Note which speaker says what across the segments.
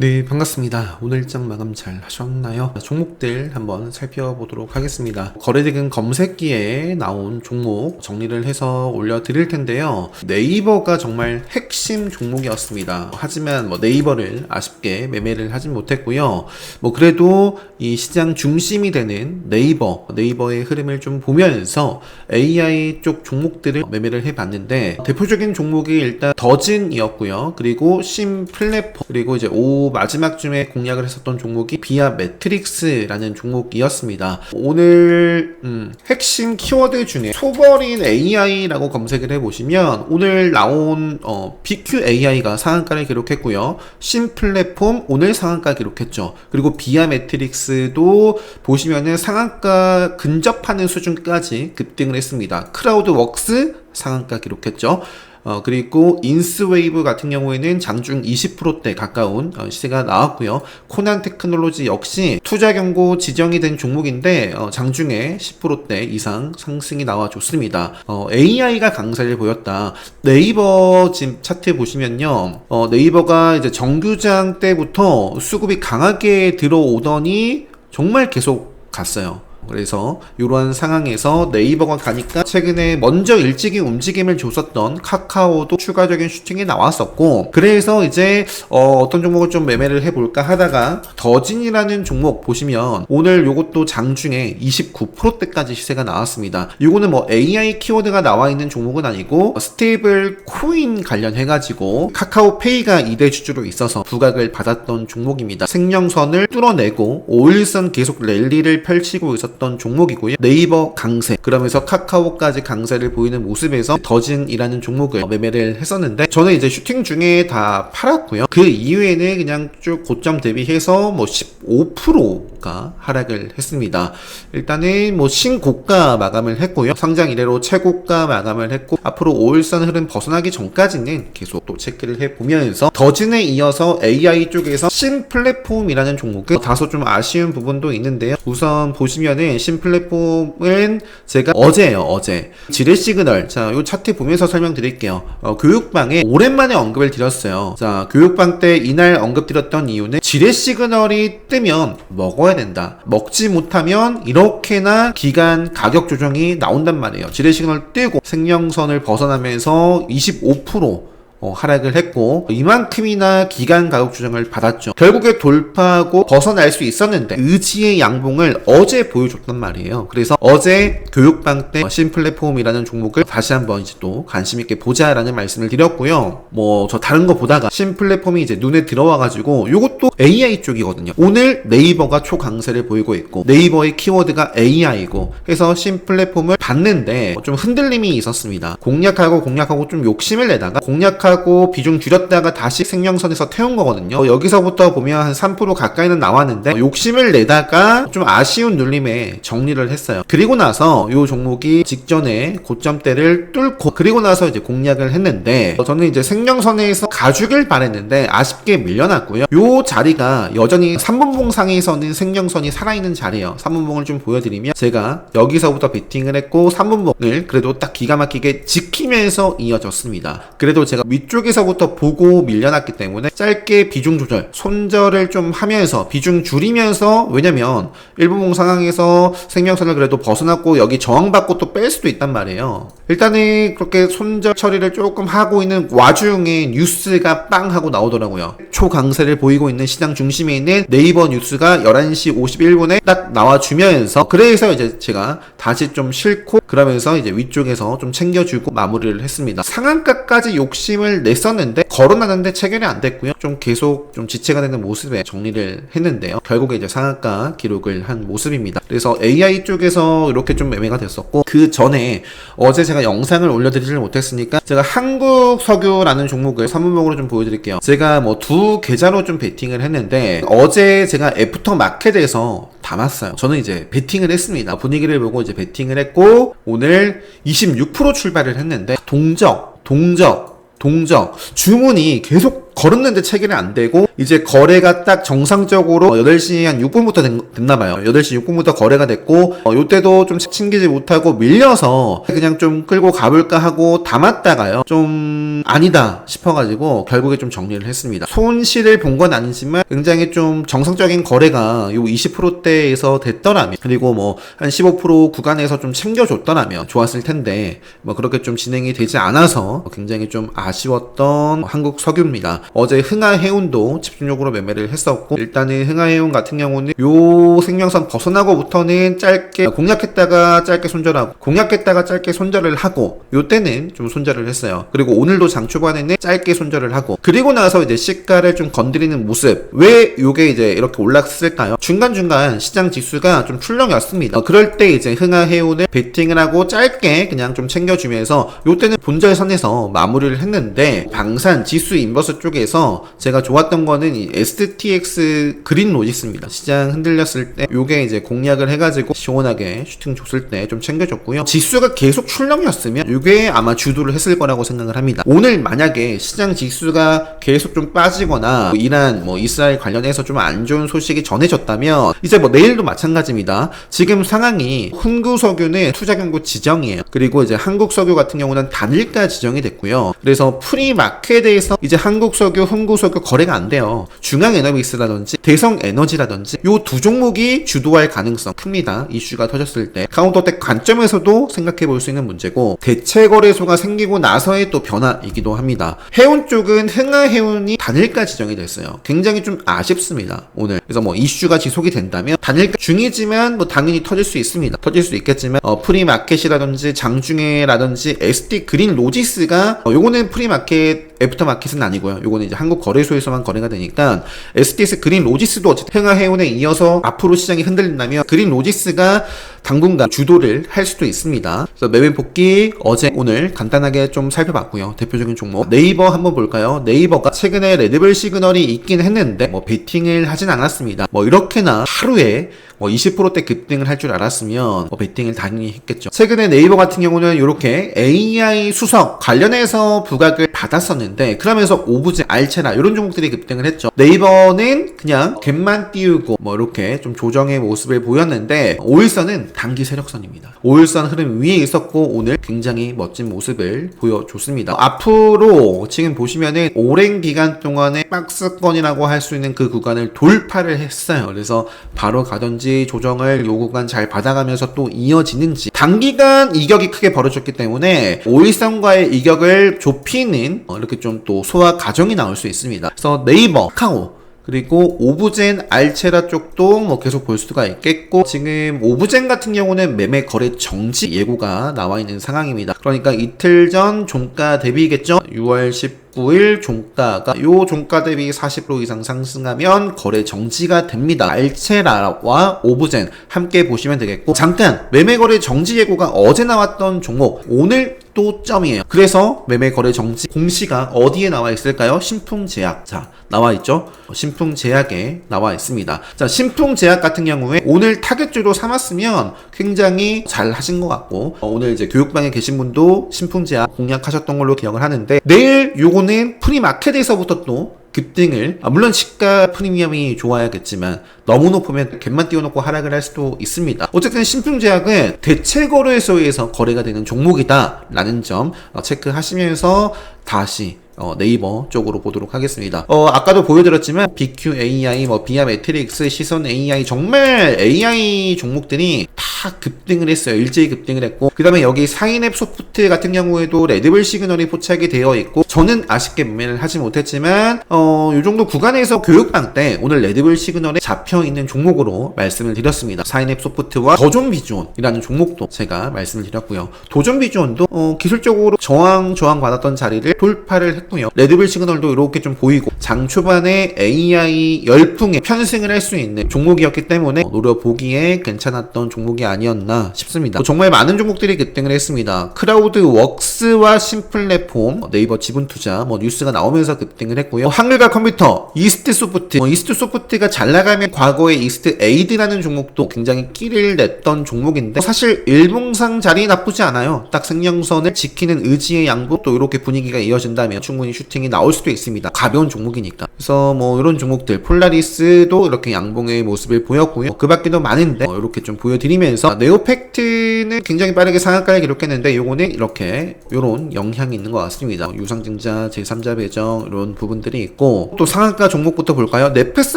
Speaker 1: 네, 반갑습니다. 오늘 일정 마감 잘 하셨나요? 종목들 한번 살펴보도록 하겠습니다. 거래대금 검색기에 나온 종목 정리를 해서 올려 드릴 텐데요. 네이버가 정말 핵심 종목이었습니다. 하지만 뭐 네이버를 아쉽게 매매를 하진 못했고요. 뭐 그래도 이 시장 중심이 되는 네이버, 네이버의 흐름을 좀 보면서 AI 쪽 종목들을 매매를 해봤는데 대표적인 종목이 일단 더진이었고요. 그리고 심 플랫폼 그리고 이제 오 마지막 쯤에 공략을 했었던 종목이 비아 매트릭스라는 종목이었습니다. 오늘 음, 핵심 키워드 중에 소버린 AI라고 검색을 해보시면 오늘 나온 어, BQ AI가 상한가를 기록했고요. 심 플랫폼 오늘 상한가 기록했죠. 그리고 비아 매트릭스도 보시면은 상한가 근접하는 수준까지 급등을 했습니다. 크라우드 웍스 상한가 기록했죠. 어, 그리고 인스웨이브 같은 경우에는 장중 20%대 가까운 어, 시세가 나왔고요. 코난 테크놀로지 역시 투자 경고 지정이 된 종목인데 어, 장중에 10%대 이상 상승이 나와줬습니다. 어, AI가 강세를 보였다. 네이버 지금 차트 보시면요. 어, 네이버가 이제 정규장 때부터 수급이 강하게 들어오더니 정말 계속 갔어요. 그래서 이러한 상황에서 네이버가 가니까 최근에 먼저 일찍이 움직임을 줬었던 카카오도 추가적인 슈팅이 나왔었고 그래서 이제 어, 떤 종목을 좀 매매를 해볼까 하다가 더진이라는 종목 보시면 오늘 요것도 장중에 29%대까지 시세가 나왔습니다. 요거는 뭐 AI 키워드가 나와 있는 종목은 아니고 스테이블 코인 관련해가지고 카카오페이가 2대 주주로 있어서 부각을 받았던 종목입니다. 생명선을 뚫어내고 5일선 계속 랠리를 펼치고 있었 던 종목이고요. 네이버 강세 그러면서 카카오까지 강세를 보이는 모습에서 더진이라는 종목을 매매를 했었는데 저는 이제 슈팅 중에 다 팔았고요. 그 이후에는 그냥 쭉 고점 대비해서 뭐 15%가 하락을 했습니다. 일단은 뭐 신고가 마감을 했고요. 상장 이래로 최고가 마감을 했고 앞으로 5일선 흐름 벗어나기 전까지는 계속 또 체크를 해보면서 더진에 이어서 AI 쪽에서 신 플랫폼이라는 종목은 다소 좀 아쉬운 부분도 있는데요. 우선 보시면 은 신 플랫폼은 제가 어제예요 어제 지뢰 시그널 자 요 차트 보면서 설명드릴게요. 어, 교육방에 오랜만에 언급을 드렸어요. 자 교육방 때 이날 언급드렸던 이유는 지뢰 시그널이 뜨면 먹어야 된다. 먹지 못하면 이렇게나 기간 가격 조정이 나온단 말이에요. 지뢰 시그널 뜨고 생명선을 벗어나면서 25% 어, 하락을 했고 이만큼이나 기간 가격 조정을 받았죠. 결국에 돌파하고 벗어날 수 있었는데 의지의 양봉을 어제 보여줬단 말이에요. 그래서 어제 교육방 때 신플랫폼이라는 종목을 다시 한번 이제 또 관심 있게 보자라는 말씀을 드렸고요. 뭐 저 다른 거 보다가 신플랫폼이 이제 눈에 들어와가지고 이것도 AI 쪽이거든요. 오늘 네이버가 초강세를 보이고 있고 네이버의 키워드가 AI고 해서 신플랫폼을 봤는데 좀 흔들림이 있었습니다. 공략하고 공략하고 좀 욕심을 내다가 공략하 고 하고 비중 줄였다가 다시 생명선에서 태운 거거든요. 어, 여기서부터 보면 한 3% 가까이는 나왔는데 어, 욕심을 내다가 좀 아쉬운 눌림에 정리를 했어요. 그리고 나서 이 종목이 직전에 고점대를 뚫고 그리고 나서 이제 공략을 했는데 어, 저는 이제 생명선에서 가주길 바랬는데 아쉽게 밀려났고요. 이 자리가 여전히 3분봉 상에서는 생명선이 살아있는 자리예요. 3분봉을 좀 보여드리면 제가 여기서부터 베팅을 했고 3분봉을 그래도 딱 기가 막히게 지키면서 이어졌습니다. 그래도 제가 위 쪽에서부터 보고 밀려났기 때문에 짧게 비중 조절, 손절을 좀 하면서 비중 줄이면서 왜냐면 일부봉 상황에서 생명선을 그래도 벗어났고 여기 저항받고 또 뺄 수도 있단 말이에요. 일단은 그렇게 손절 처리를 조금 하고 있는 와중에 뉴스가 빵 하고 나오더라고요. 초강세를 보이고 있는 시장 중심에 있는 네이버 뉴스가 11시 51분에 딱 나와주면서 그래서 이제 제가 다시 좀 싫고 그러면서 이제 위쪽에서 좀 챙겨주고 마무리를 했습니다. 상한가까지 욕심을 냈었는데 걸어놨는데 체결이 안 됐고요. 좀 계속 좀 지체가 되는 모습에 정리를 했는데요. 결국에 이제 상한가 기록을 한 모습입니다. 그래서 AI 쪽에서 이렇게 좀 매매가 됐었고 그 전에 어제 제가 영상을 올려드리질 못했으니까 제가 한국 석유라는 종목을 3분목으로 좀 보여드릴게요. 제가 뭐 두 계좌로 좀 베팅을 했는데 어제 제가 애프터 마켓에서 담았어요. 저는 이제 베팅을 했습니다. 분위기를 보고 이제 베팅을 했고 오늘 26% 출발을 했는데 동적, 동적, 동적 주문이 계속 걸었는데 체결이 안 되고 이제 거래가 딱 정상적으로 어, 8시 한 6분부터 됐, 나 봐요 8시 6분부터 거래가 됐고 어, 요때도 좀 챙기지 못하고 밀려서 그냥 좀 끌고 가볼까 하고 담았다가요. 좀 아니다 싶어가지고 결국에 좀 정리를 했습니다. 손실을 본 건 아니지만 굉장히 좀 정상적인 거래가 요 20%대에서 됐더라면 그리고 뭐 한 15% 구간에서 좀 챙겨줬더라면 좋았을 텐데 뭐 그렇게 좀 진행이 되지 않아서 굉장히 좀 아쉬웠던 한국 석유입니다. 어제 흥하해운도 집중적으로 매매를 했었고 일단은 흥하해운 같은 경우는 요 생명선 벗어나고부터는 짧게 공략했다가 짧게 손절하고 공략했다가 짧게 손절을 하고 요때는 좀 손절을 했어요. 그리고 오늘도 장 초반에는 짧게 손절을 하고 그리고 나서 이제 시가를 좀 건드리는 모습 왜 요게 이제 이렇게 올랐을까요? 중간중간 시장 지수가 좀 출렁였습니다. 어, 그럴 때 이제 흥하해운을 베팅을 하고 짧게 그냥 좀 챙겨주면서 요때는 본절선에서 마무리를 했는데 방산 지수 인버스 쪽 에서 제가 좋았던 거는 이 STX 그린 로직스입니다. 시장 흔들렸을 때 요게 이제 공략을 해가지고 시원하게 슈팅 줬을 때 좀 챙겨줬고요. 지수가 계속 출렁이었으면 이게 아마 주도를 했을 거라고 생각을 합니다. 오늘 만약에 시장 지수가 계속 좀 빠지거나 뭐 이란 뭐 이스라엘 관련해서 좀 안 좋은 소식이 전해졌다면 이제 뭐 내일도 마찬가지입니다. 지금 상황이 훈구 석유는 투자 경고 지정이에요. 그리고 이제 한국 석유 같은 경우는 단일가 지정이 됐고요. 그래서 프리 마켓에서 이제 한국 석유, 훈구석유 거래가 안 돼요. 중앙에너믹스라든지 대성에너지라든지 요 두 종목이 주도할 가능성 큽니다. 이슈가 터졌을 때 카운터텍 관점에서도 생각해 볼 수 있는 문제고 대체 거래소가 생기고 나서의 또 변화이기도 합니다. 해운 쪽은 흥하해운이 단일가 지정이 됐어요. 굉장히 좀 아쉽습니다. 오늘 그래서 뭐 이슈가 지속이 된다면 단일가 중이지만 뭐 당연히 터질 수 있습니다. 터질 수 있겠지만 어, 프리마켓이라든지 장중회라든지 SD 그린 로지스가 어, 요거는 프리마켓 애프터 마켓은 아니고요. 요거는 이제 한국 거래소에서만 거래가 되니까 STS 그린 로지스도 어쨌든 흥하해운에 이어서 앞으로 시장이 흔들린다면 그린 로지스가 당분간 주도를 할 수도 있습니다. 그래서 매매 복귀 어제 오늘 간단하게 좀 살펴봤고요. 대표적인 종목 네이버 한번 볼까요? 네이버가 최근에 레드벨 시그널이 있긴 했는데 뭐 베팅을 하진 않았습니다. 뭐 이렇게나 하루에 뭐 20%대 급등을 할 줄 알았으면 뭐 베팅을 당연히 했겠죠. 최근에 네이버 같은 경우는 이렇게 AI 수석 관련해서 부각을 받았었는데 그러면서 오브제, 알체나 이런 종목들이 급등을 했죠. 네이버는 그냥 갭만 띄우고 뭐 이렇게 좀 조정의 모습을 보였는데 5일선은 단기 세력선입니다. 5일선 흐름 위에 있었고 오늘 굉장히 멋진 모습을 보여줬습니다. 앞으로 지금 보시면은 오랜 기간 동안의 박스권이라고 할 수 있는 그 구간을 돌파를 했어요. 그래서 바로 가든지 조정을 요 구간 잘 받아가면서 또 이어지는지 단기간 이격이 크게 벌어졌기 때문에 5일선과의 이격을 좁히는 어, 이렇게 좀 또 소화 과정이 나올 수 있습니다. 그래서 네이버, 카오 그리고 오브젠 알체라 쪽도 뭐 계속 볼 수가 있겠고 지금 오브젠 같은 경우는 매매 거래 정지 예고가 나와 있는 상황입니다. 그러니까 이틀 전 종가 대비겠죠? 6월 19일 종가가 요 종가 대비 40% 이상 상승하면 거래 정지가 됩니다. 알체라와 오브젠 함께 보시면 되겠고 잠깐 매매 거래 정지 예고가 어제 나왔던 종목 오늘 또 점이에요. 그래서 매매 거래 정지 공시가 어디에 나와 있을까요? 신풍제약. 자, 나와 있죠? 신풍제약에 나와 있습니다. 자, 신풍제약 같은 경우에 오늘 타겟주로 삼았으면 굉장히 잘 하신 것 같고 어, 오늘 이제 교육방에 계신 분도 신풍제약 공략하셨던 걸로 기억을 하는데 내일 요거 는 프리마켓에서부터 또 급등을 아, 물론 시가 프리미엄이 좋아야겠지만 너무 높으면 갭만 띄워놓고 하락을 할 수도 있습니다. 어쨌든 신풍제약은 대체 거래소에서 거래가 되는 종목이다라는 점 어, 체크하시면서 다시 어, 네이버 쪽으로 보도록 하겠습니다. 어, 아까도 보여드렸지만 BQ AI, 뭐 비아 매트릭스, 시선 AI 정말 AI 종목들이 다 급등을 했어요. 일제히 급등을 했고 그 다음에 여기 사인앱 소프트 같은 경우에도 레드벨 시그널이 포착이 되어 있고 저는 아쉽게 매매를 하지 못했지만 어, 이 정도 구간에서 교육방 때 오늘 레드벨 시그널에 잡혀 있는 종목으로 말씀을 드렸습니다. 사인앱 소프트와 더존 비주온이라는 종목도 제가 말씀을 드렸고요. 도전 비주온도 어, 기술적으로 저항 저항 받았던 자리를 돌파를 했고 요. 레드벨 시그널도 이렇게 좀 보이고 장 초반에 AI 열풍에 편승을 할 수 있는 종목이었기 때문에 노려보기에 괜찮았던 종목이 아니었나 싶습니다. 뭐 정말 많은 종목들이 급등을 했습니다. 크라우드 웍스와 심플랫폼, 네이버 지분 투자, 뭐 뉴스가 나오면서 급등을 했고요. 한글과 컴퓨터, 이스트 소프트, 뭐 이스트 소프트가 잘 나가면 과거에 이스트 에이드라는 종목도 굉장히 끼를 냈던 종목인데 사실 일봉상 자리 나쁘지 않아요. 딱 생명선을 지키는 의지의 양보 또 이렇게 분위기가 이어진다면 충분히 슈팅이 나올 수도 있습니다. 가벼운 종목이니까. 그래서 뭐 이런 종목들 폴라리스도 이렇게 양봉의 모습을 보였고요. 그 밖에도 많은데 어, 이렇게 좀 보여드리면서 네오팩트는 굉장히 빠르게 상한가를 기록했는데 요거는 이렇게 요런 영향이 있는 것 같습니다. 유상증자, 제3자 배정 이런 부분들이 있고 또 상한가 종목부터 볼까요? 네페스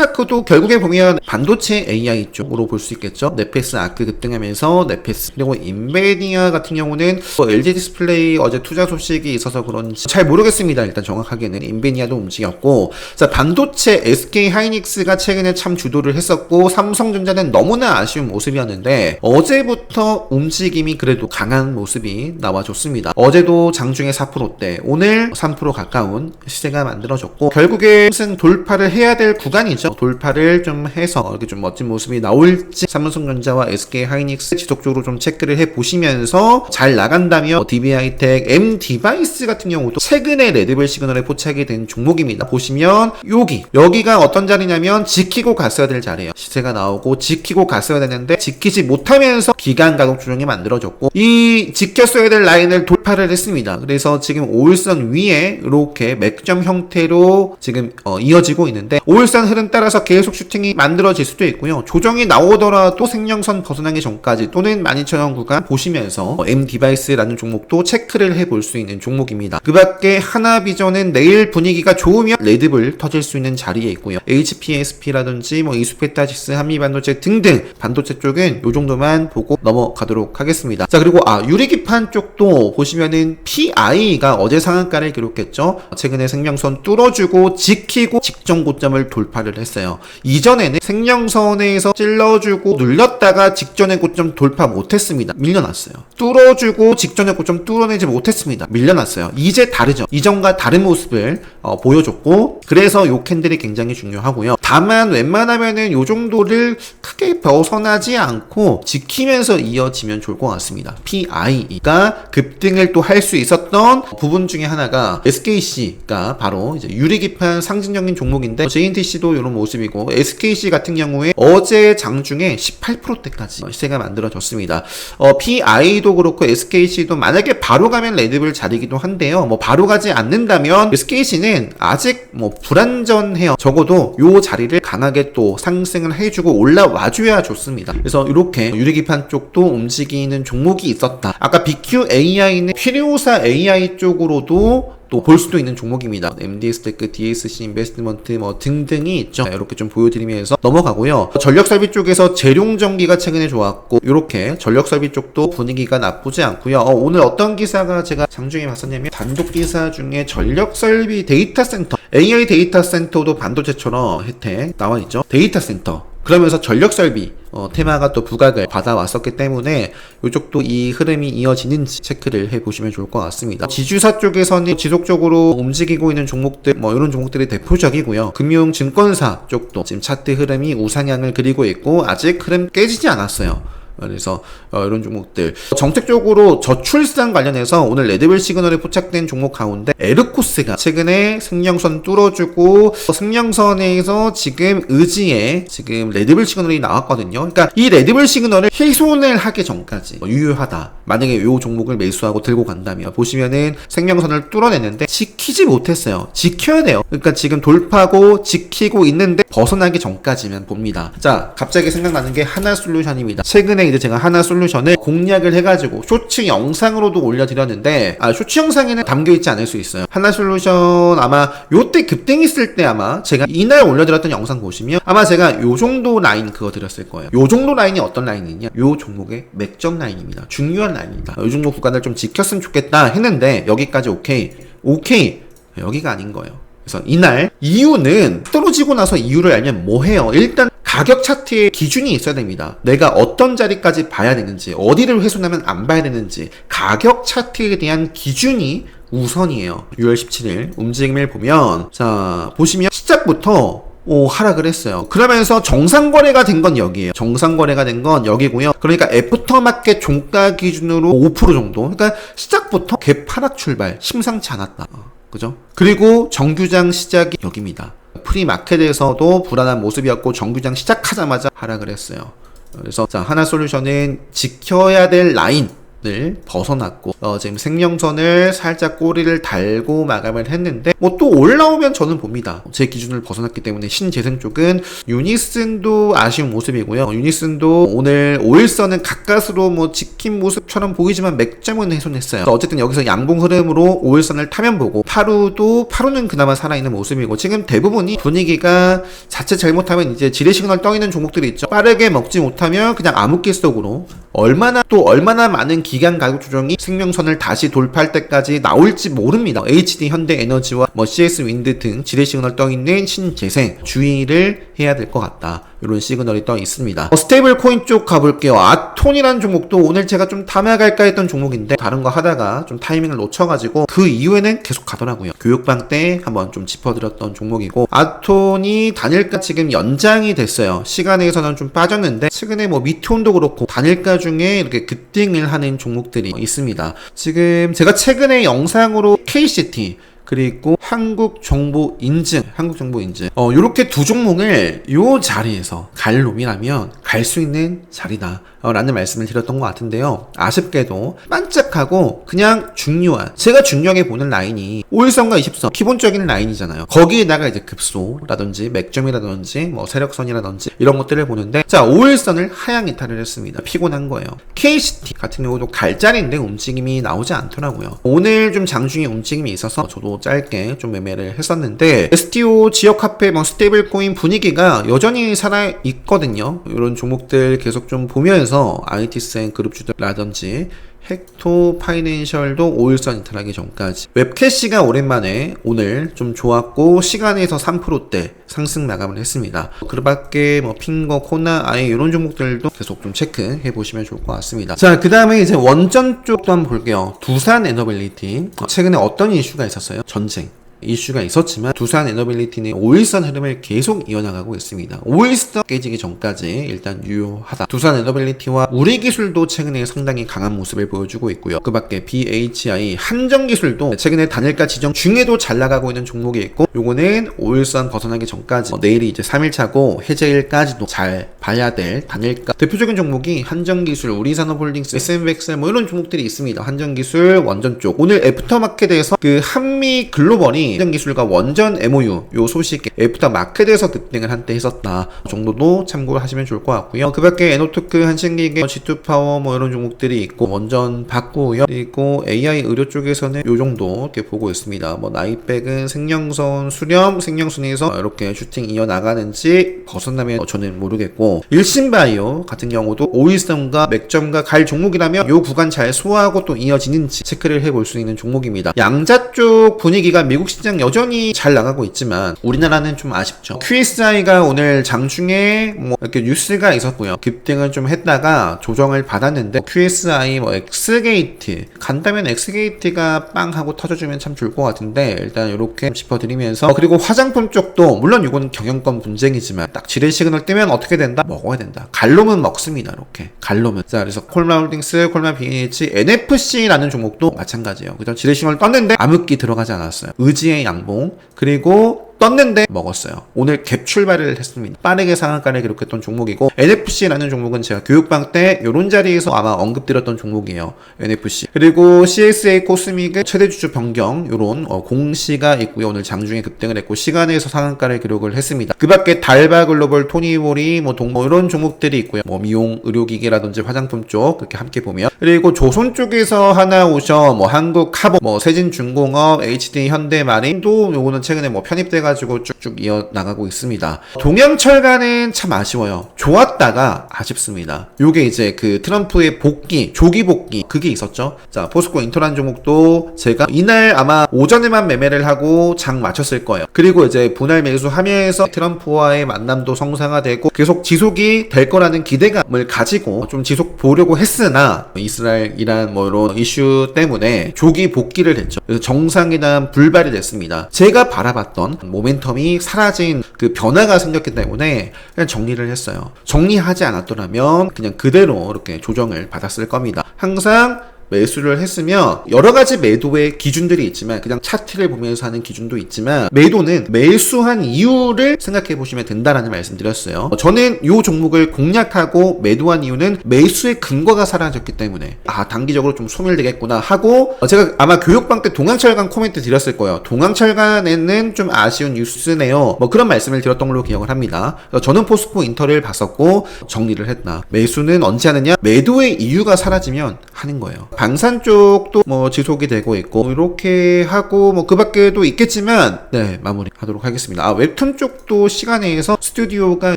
Speaker 1: 아크도 결국에 보면 반도체 AI 쪽으로 볼 수 있겠죠. 네페스 아크 급등하면서 네페스 그리고 인베디아 같은 경우는 뭐 LG 디스플레이 어제 투자 소식이 있어서 그런지 잘 모르겠습니다. 일단 정확하게는 인베디아도 움직였고 자 반도체 SK 하이닉스가 최근에 참 주도를 했었고 삼성전자는 너무나 아쉬운 모습이었는데 어제부터 움직임이 그래도 강한 모습이 나와줬습니다. 어제도 장중에 4%대 오늘 3% 가까운 시세가 만들어졌고 결국에 무슨 돌파를 해야 될 구간이죠. 돌파를 좀 해서 이렇게 좀 멋진 모습이 나올지 삼성전자와 SK 하이닉스 지속적으로 좀 체크를 해 보시면서 잘 나간다면 DB하이텍, M 디바이스 같은 경우도 최근에 레드 벨 시그널에 포착이 된 종목입니다. 보시면 여기 여기가 어떤 자리냐면 지키고 갔어야 될 자리예요. 시세가 나오고 지키고 갔어야 되는데 지키지 못하면서 기간 가격 조정이 만들어졌고 이 지켰어야 될 라인을 돌파를 했습니다. 그래서 지금 5일선 위에 이렇게 맥점 형태로 지금 어, 이어지고 있는데 5일선 흐름 따라서 계속 슈팅이 만들어질 수도 있고요. 조정이 나오더라도 생명선 벗어나기 전까지 또는 12,000원 구간 보시면서 어, M 디바이스라는 종목도 체크를 해볼 수 있는 종목입니다. 그 밖에 하나 비전은 내일 분위기가 좋으면 레드불 터질 수 있는 자리에 있고요. HPSP라든지 뭐 이수페타지스, 한미반도체 등등 반도체 쪽은 이 정도만 보고 넘어가도록 하겠습니다. 자 그리고 아 유리기판 쪽도 보시면은 PI가 어제 상한가를 기록했죠. 최근에 생명선 뚫어주고 지키고 직전 고점을 돌파를 했어요. 이전에는 생명선에서 찔러주고 눌렸다가 직전의 고점 돌파 못했습니다. 밀려났어요. 뚫어주고 직전의 고점 뚫어내지 못했습니다. 밀려났어요. 이제 다르죠. 이전과 다른 모습을 어, 보여줬고 그래서 요 캔들이 굉장히 중요하고요. 다만 웬만하면은 요 정도를 크게 벗어나지 않고 지키면서 이어지면 좋을 것 같습니다. PI가 급등을 또 할 수 있었던 부분 중에 하나가 SKC가 바로 이제 유리기판 상징적인 종목인데 JNTC도 이런 모습이고 SKC 같은 경우에 어제 장중에 18%대까지 시세가 만들어졌습니다. 어, PI도 그렇고 SKC도 만약에 바로 가면 레드불 자리기도 한데요. 뭐 바로 가지 않는다면 SKC는 아직 뭐 불안전해요. 적어도 요 자리를 강하게 또 상승을 해주고 올라와줘야 좋습니다. 그래서 이렇게 유리기판 쪽도 움직이는 종목이 있었다. 아까 BQAI는 필요사 AI 쪽으로도 또 볼 수도 있는 종목입니다. MD 스테크, DSC 인베스트먼트 뭐 등등이 있죠. 이렇게 좀 보여드리면서 넘어가고요. 전력 설비 쪽에서 재룡 전기가 최근에 좋았고 이렇게 전력 설비 쪽도 분위기가 나쁘지 않고요. 어, 오늘 어떤 기사가 제가 장중에 봤었냐면 단독 기사 중에 전력 설비 데이터 센터 AI 데이터 센터도 반도체처럼 혜택 나와 있죠. 데이터 센터 그러면서 전력 설비 어, 테마가 또 부각을 받아왔었기 때문에 이쪽도 이 흐름이 이어지는지 체크를 해보시면 좋을 것 같습니다. 지주사 쪽에서는 지속적으로 움직이고 있는 종목들 뭐 이런 종목들이 대표적이고요. 금융 증권사 쪽도 지금 차트 흐름이 우상향을 그리고 있고 아직 흐름 깨지지 않았어요. 그래서 어, 이런 종목들 정책적으로 저출산 관련해서 오늘 레드벨 시그널에 포착된 종목 가운데 에르코스가 최근에 승령선 뚫어주고 승령선에서 지금 의지에 지금 레드벨 시그널이 나왔거든요. 그러니까 이 레드벨 시그널을 훼손을 하기 전까지 뭐 유효하다. 만약에 이 종목을 매수하고 들고 간다면 보시면은 생명선을 뚫어내는데 지키지 못했어요. 지켜야 돼요. 그러니까 지금 돌파고 지키고 있는데 벗어나기 전까지만 봅니다. 자, 갑자기 생각나는 게 하나 솔루션입니다. 최근에 이제 제가 하나 솔루션을 공략을 해가지고 쇼츠 영상으로도 올려드렸는데 아 쇼츠 영상에는 담겨있지 않을 수 있어요. 하나 솔루션 아마 요때 급등했을 때 아마 제가 이날 올려드렸던 영상 보시면 아마 제가 요 정도 라인 그거 드렸을 거예요. 요 정도 라인이 어떤 라인이냐? 요 종목의 맥점 라인입니다. 중요한 라인입니다. 요 정도 구간을 좀 지켰으면 좋겠다 했는데 여기까지 오케이 오케이 여기가 아닌 거예요. 그래서 이날 이유는 떨어지고 나서 이유를 알면 뭐 해요? 일단 가격 차트에 기준이 있어야 됩니다. 내가 어떤 자리까지 봐야 되는지, 어디를 훼손하면 안 봐야 되는지, 가격 차트에 대한 기준이 우선이에요. 6월 17일 움직임을 보면, 자, 보시면 시작부터 오, 하락을 했어요. 그러면서 정상 거래가 된 건 여기에요. 정상 거래가 된 건 여기고요. 그러니까 애프터마켓 종가 기준으로 5% 정도. 그러니까 시작부터 개파락 출발 심상치 않았다. 어, 그죠? 그리고 정규장 시작이 여기입니다. 프리마켓에서도 불안한 모습이었고 정규장 시작하자마자 하락을 했어요. 그래서 자 하나솔루션은 지켜야 될 라인 을 벗어났고 어, 지금 생명선을 살짝 꼬리를 달고 마감을 했는데 뭐 또 올라오면 저는 봅니다. 제 기준을 벗어났기 때문에 신재생 쪽은 유니슨도 아쉬운 모습이고요. 유니슨도 오늘 5일선은 가까스로 뭐 지킨 모습처럼 보이지만 맥점은 훼손했어요. 어쨌든 여기서 양봉 흐름으로 5일선을 타면 보고 파루도 파루는 그나마 살아있는 모습이고 지금 대부분이 분위기가 자체 잘못하면 이제 지뢰 시그널 떠 있는 종목들이 있죠. 빠르게 먹지 못하면 그냥 암흑기 속으로 얼마나 또 얼마나 많은 기간 가격 조정이 생명선을 다시 돌파할 때까지 나올지 모릅니다. HD 현대 에너지와 뭐 CS 윈드 등 지뢰 시그널 떠 있는 신재생 주의를 해야 될 것 같다. 이런 시그널이 떠 있습니다. 어, 스테이블 코인 쪽 가볼게요. 아톤이라는 종목도 오늘 제가 좀 담아갈까 했던 종목인데 다른 거 하다가 좀 타이밍을 놓쳐가지고 그 이후에는 계속 가더라고요. 교육방 때 한번 좀 짚어드렸던 종목이고 아톤이 단일가 지금 연장이 됐어요. 시간에서는 좀 빠졌는데 최근에 뭐 미톤도 그렇고 단일가 중에 이렇게 급등을 하는 종목들이 있습니다. 지금 제가 최근에 영상으로 KCT 그리고 한국 정보 인증, 한국 정보 인증. 어, 요렇게 두 종목을 요 자리에서 갈 놈이라면 갈 수 있는 자리다. 어, 라는 말씀을 드렸던 것 같은데요. 아쉽게도 반짝하고 그냥 중요한, 제가 중요하게 보는 라인이 5일선과 20선, 기본적인 라인이잖아요. 거기에다가 이제 급소라든지 맥점이라든지 뭐 세력선이라든지 이런 것들을 보는데 자, 5일선을 하향 이탈을 했습니다. 피곤한 거예요. KCT 같은 경우도 갈 자리인데 움직임이 나오지 않더라고요. 오늘 좀 장중에 움직임이 있어서 저도 짧게 좀 매매를 했었는데 STO 지역 카페 뭐 스테이블 코인 분위기가 여전히 살아 있거든요. 이런 종목들 계속 좀 보면서 IT센 그룹주들라든지 헥토 파이낸셜도 5일선 이탈하기 전까지. 웹캐시가 오랜만에 오늘 좀 좋았고 시간에서 3%대 상승 마감을 했습니다. 그 밖에 뭐 핑거, 코나, 아예 이런 종목들도 계속 좀 체크해 보시면 좋을 것 같습니다. 자그 다음에 이제 원전 쪽도 한번 볼게요. 두산 에너빌리티. 최근에 어떤 이슈가 있었어요? 전쟁 이슈가 있었지만 두산 에너빌리티는 5일선 흐름을 계속 이어나가고 있습니다. 5일선 깨지기 전까지 일단 유효하다. 두산 에너빌리티와 우리 기술도 최근에 상당히 강한 모습을 보여주고 있고요. 그 밖에 BHI 한정 기술도 최근에 단일가 지정 중에도 잘 나가고 있는 종목이 있고 요거는 5일선 벗어나기 전까지 어, 내일이 이제 3일차고 해제일까지도 잘 봐야 될 단일가 대표적인 종목이 한정 기술, 우리산업홀딩스, SMX 뭐 이런 종목들이 있습니다. 한정 기술 원전 쪽 오늘 애프터마켓에서 그 한미 글로벌이 한정 기술과 원전 MOU 요 소식에 애프터 마켓에서 급등을 한때 했었다 정도도 참고하시면 좋을 것 같고요. 그 밖에 에노토크, 한신기계, G2파워 뭐 이런 종목들이 있고 원전 받고요. 그리고 AI 의료 쪽에서는 요 정도 이렇게 보고 있습니다. 뭐 나이백은 생명선, 수렴, 생명선에서 이렇게 슈팅 이어 나가는지 벗어나면 저는 모르겠고 일신바이오 같은 경우도 5일선과 맥점과 갈 종목이라면 요 구간 잘 소화하고 또 이어지는지 체크를 해볼 수 있는 종목입니다. 양자 쪽 분위기가 미국 시장 시장 여전히 잘 나가고 있지만 우리나라는 좀 아쉽죠. QSI가 오늘 장중에 뭐 이렇게 뉴스가 있었고요. 급등을 좀 했다가 조정을 받았는데 QSI 뭐 X게이트 간다면 X게이트가 빵 하고 터져주면 참 좋을 것 같은데 일단 이렇게 짚어드리면서 어, 그리고 화장품 쪽도 물론 이건 경영권 분쟁이지만 딱 지뢰 시그널 뜨면 어떻게 된다? 먹어야 된다. 갈로은 먹습니다. 이렇게 갈로은 자 그래서 콜마홀딩스, 콜마 BH, NFC라는 종목도 마찬가지예요. 그죠? 지뢰 시그널 떴는데 암흑기 들어가지 않았어요. 의지 의 양봉 그리고 떴는데 먹었어요. 오늘 갭 출발을 했습니다. 빠르게 상한가를 기록했던 종목이고 NFC라는 종목은 제가 교육방 때 이런 자리에서 아마 언급드렸던 종목이에요. NFC. 그리고 CSA 코스믹은 최대 주주 변경 이런 어, 공시가 있고요. 오늘 장중에 급등을 했고 시간에서 상한가를 기록을 했습니다. 그 밖에 달바 글로벌 토니볼이 뭐 동모 이런 종목들이 있고요. 뭐 미용 의료기기라든지 화장품 쪽 그렇게 함께 보면 그리고 조선 쪽에서 하나 오셔 뭐 한국 카보 뭐 세진중공업 HD 현대마린도 요거는 최근에 뭐 편입돼가 가지고 쭉쭉 이어 나가고 있습니다. 동양철가는 참 아쉬워요. 좋았다가 아쉽습니다. 요게 이제 그 트럼프의 복귀, 조기 복귀 그게 있었죠. 자, 포스코 인터란 종목도 제가 이날 아마 오전에만 매매를 하고 장 마쳤을 거예요. 그리고 이제 분할 매수 하면서 트럼프와의 만남도 성사가되고 계속 지속이 될 거라는 기대감을 가지고 좀 지속 보려고 했으나 이스라엘, 이란 뭐 이런 이슈 때문에 조기 복귀를 했죠. 그래서 정상회담 불발이 됐습니다. 제가 바라봤던 뭐 모멘텀이 사라진 그 변화가 생겼기 때문에 그냥 정리를 했어요. 정리하지 않았더라면 그냥 그대로 이렇게 조정을 받았을 겁니다. 항상 매수를 했으면 여러 가지 매도의 기준들이 있지만 그냥 차트를 보면서 하는 기준도 있지만 매도는 매수한 이유를 생각해 보시면 된다라는 말씀 드렸어요. 저는 이 종목을 공략하고 매도한 이유는 매수의 근거가 사라졌기 때문에 아 단기적으로 좀 소멸되겠구나 하고 제가 아마 교육방 때 동항철강 코멘트 드렸을 거예요. 동항철강에는 좀 아쉬운 뉴스네요. 뭐 그런 말씀을 드렸던 걸로 기억을 합니다. 저는 포스코 인터를 봤었고 정리를 했다. 매수는 언제 하느냐? 매도의 이유가 사라지면 하는 거예요. 방산 쪽도 뭐 지속이 되고 있고 이렇게 하고 뭐 그 밖에도 있겠지만 네 마무리 하도록 하겠습니다. 아 웹툰 쪽도 시간에서 스튜디오가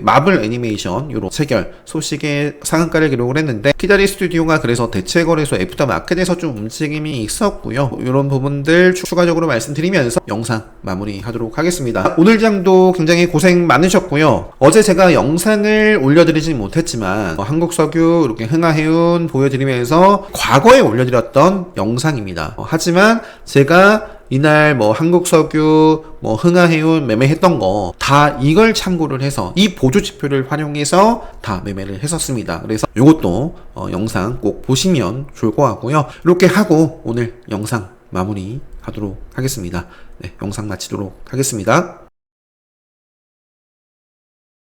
Speaker 1: 마블 애니메이션 요런 체결 소식에 상한가를 기록을 했는데 키다리 스튜디오가 그래서 대체 거래소 애프터 마켓에서 좀 움직임이 있었고요. 이런 부분들 추가적으로 말씀드리면서 영상 마무리하도록 하겠습니다. 오늘 장도 굉장히 고생 많으셨고요. 어제 제가 영상을 올려드리진 못했지만 어, 한국 석유 이렇게 흥하해운 보여드리면서 과거에 올려드렸던 영상입니다. 어, 하지만 제가 이날 뭐 한국 석유, 뭐 흥하해운 매매했던 거 다 이걸 참고를 해서 이 보조 지표를 활용해서 다 매매를 했었습니다. 그래서 이것도 어, 영상 꼭 보시면 좋을 것 같고요. 이렇게 하고 오늘 영상 마무리 하도록 하겠습니다. 네, 영상 마치도록 하겠습니다.